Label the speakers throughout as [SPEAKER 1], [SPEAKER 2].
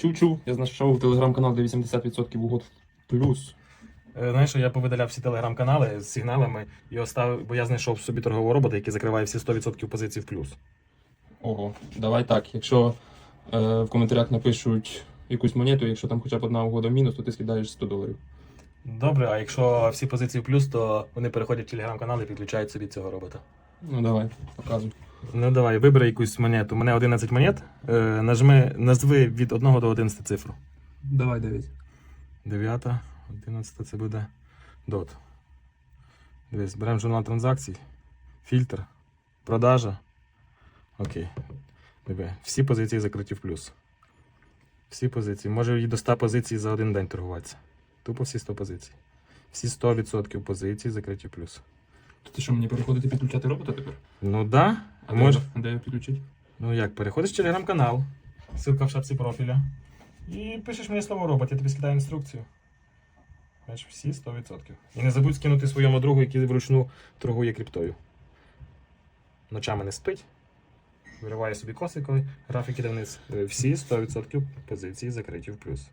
[SPEAKER 1] Чув-чув, я знайшов телеграм-канал, де 80% угод в плюс.
[SPEAKER 2] Е, Знаєш, що я повидаляв всі телеграм-канали з сигналами і оставив, бо я знайшов собі торгового робота, який закриває всі 100% позицій в плюс.
[SPEAKER 1] Ого, давай так. Якщо е, в коментарях напишуть якусь монету, якщо там хоча б одна угода в мінус, то ти скидаєш 100 доларів.
[SPEAKER 2] Добре, а якщо всі позиції в плюс, то вони переходять в телеграм-канал і підключають собі цього робота.
[SPEAKER 1] Ну давай, показуй.
[SPEAKER 2] Ну давай, вибери якусь монету. У мене 11 монет. Е, нажми, назви від 1 до 11 цифру.
[SPEAKER 1] Давай 9.
[SPEAKER 2] 9, 11 це буде дот. Дивись, беремо журнал транзакцій, фільтр, продажа. Окей. Диви, всі позиції закриті в плюс. Всі позиції. Може і до 100 позицій за один день торгуватися. Тупо всі 100 позицій. Всі 100% позицій закриті в плюс.
[SPEAKER 1] То ти що, мені переходити підключати робота тепер?
[SPEAKER 2] Ну да.
[SPEAKER 1] А
[SPEAKER 2] Може.
[SPEAKER 1] де, де його підключити?
[SPEAKER 2] Ну як, переходиш в телеграм-канал, ссылка в шапці профіля. І пишеш мені слово робот, я тобі скидаю інструкцію. Бачиш, всі 100%. І не забудь скинути своєму другу, який вручну торгує криптою. Ночами не спить. Вириває собі коси, коли графік іде вниз. Всі 100% позиції закриті в плюс.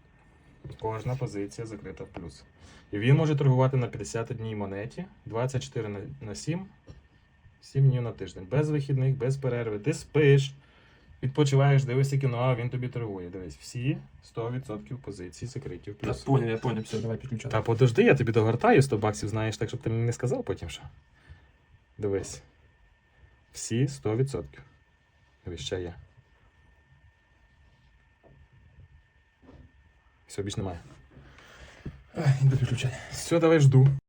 [SPEAKER 2] Кожна позиція закрита в плюс. І він може торгувати на 50 дній монеті, 24 на, на 7, 7 днів на тиждень. Без вихідних, без перерви. Ти спиш, відпочиваєш, дивишся кіно, а він тобі торгує. Дивись, всі 100% позицій закриті в плюс.
[SPEAKER 1] поняв, я поняв, все, давай підключати.
[SPEAKER 2] Та подожди, я тобі догортаю 100 баксів, знаєш, так щоб ти мені не сказав потім що. Дивись. Всі 100%. Дивись, ще є. Все, більше немає.
[SPEAKER 1] Ай, до переключення.
[SPEAKER 2] Все, давай жду.